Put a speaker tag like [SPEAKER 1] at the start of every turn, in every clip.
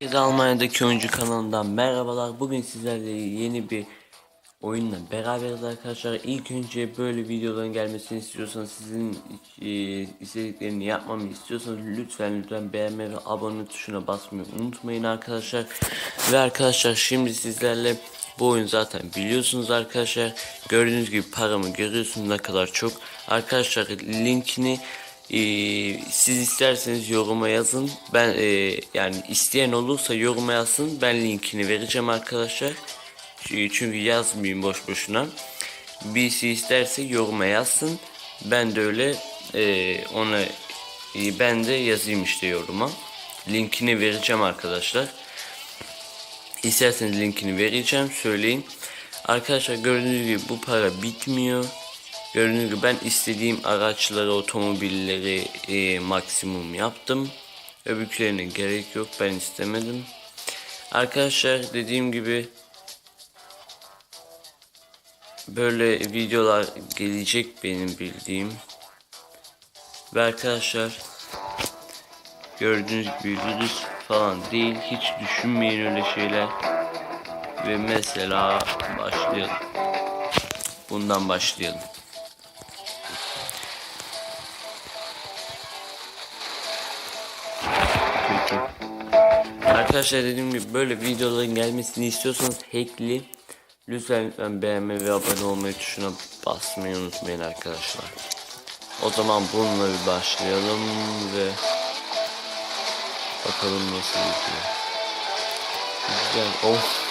[SPEAKER 1] Herkese Almanya'daki oyuncu kanalından merhabalar. Bugün sizlerle yeni bir oyunla beraberiz arkadaşlar. İlk önce böyle videoların gelmesini istiyorsanız sizin e, istediklerini yapmamı istiyorsanız lütfen lütfen beğenme ve abone tuşuna basmayı unutmayın arkadaşlar. Ve arkadaşlar şimdi sizlerle bu oyun zaten biliyorsunuz arkadaşlar. Gördüğünüz gibi paramı görüyorsunuz ne kadar çok. Arkadaşlar linkini ee, siz isterseniz yoruma yazın. Ben e, yani isteyen olursa yoruma yazsın. Ben linkini vereceğim arkadaşlar. Çünkü yazmayayım boş boşuna. Birisi isterse yoruma yazsın. Ben de öyle e, ona e, ben de yazayım işte yoruma. Linkini vereceğim arkadaşlar. İsterseniz linkini vereceğim söyleyin. Arkadaşlar gördüğünüz gibi bu para bitmiyor. Gördüğünüz gibi ben istediğim araçları, otomobilleri e, maksimum yaptım. Öbürkülerine gerek yok ben istemedim. Arkadaşlar dediğim gibi böyle videolar gelecek benim bildiğim. Ve arkadaşlar gördüğünüz gibi virüs falan değil hiç düşünmeyin öyle şeyler. Ve mesela başlayalım. Bundan başlayalım. Arkadaşlar dediğim gibi böyle videoların gelmesini istiyorsanız hackli lütfen lütfen beğenme ve abone olmayı tuşuna basmayı unutmayın arkadaşlar. O zaman bununla bir başlayalım ve bakalım nasıl gidiyor. Güzel. Of.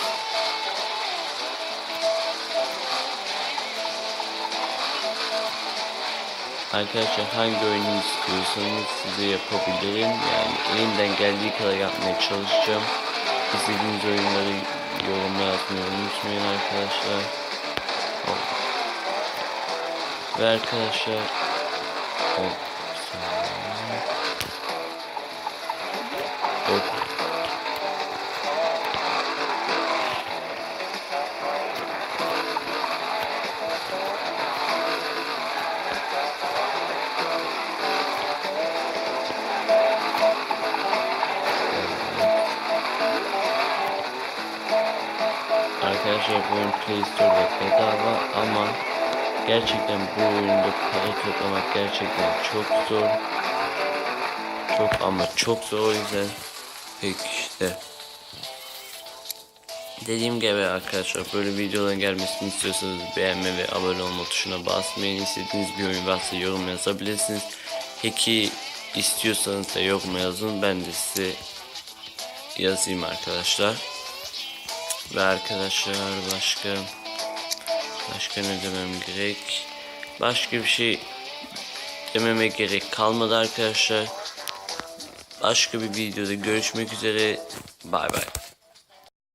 [SPEAKER 1] Arkadaşlar hangi oyunu istiyorsanız size yapabilirim. Yani elimden geldiği kadar yapmaya çalışacağım. İstediğiniz oyunları yorumla yazmayı unutmayın arkadaşlar. Ve arkadaşlar. Oh. Arkadaşlar bu oyun Play Store'da bedava ama gerçekten bu oyunda para toplamak gerçekten çok zor. Çok ama çok zor o yüzden pek işte. Dediğim gibi arkadaşlar böyle videoların gelmesini istiyorsanız beğenme ve abone olma tuşuna basmayın. İstediğiniz bir oyun varsa yorum yazabilirsiniz. Peki istiyorsanız da yorum yazın ben de size yazayım arkadaşlar. Ve arkadaşlar başka başka ne demem gerek? Başka bir şey dememe gerek kalmadı arkadaşlar. Başka bir videoda görüşmek üzere. Bay bay.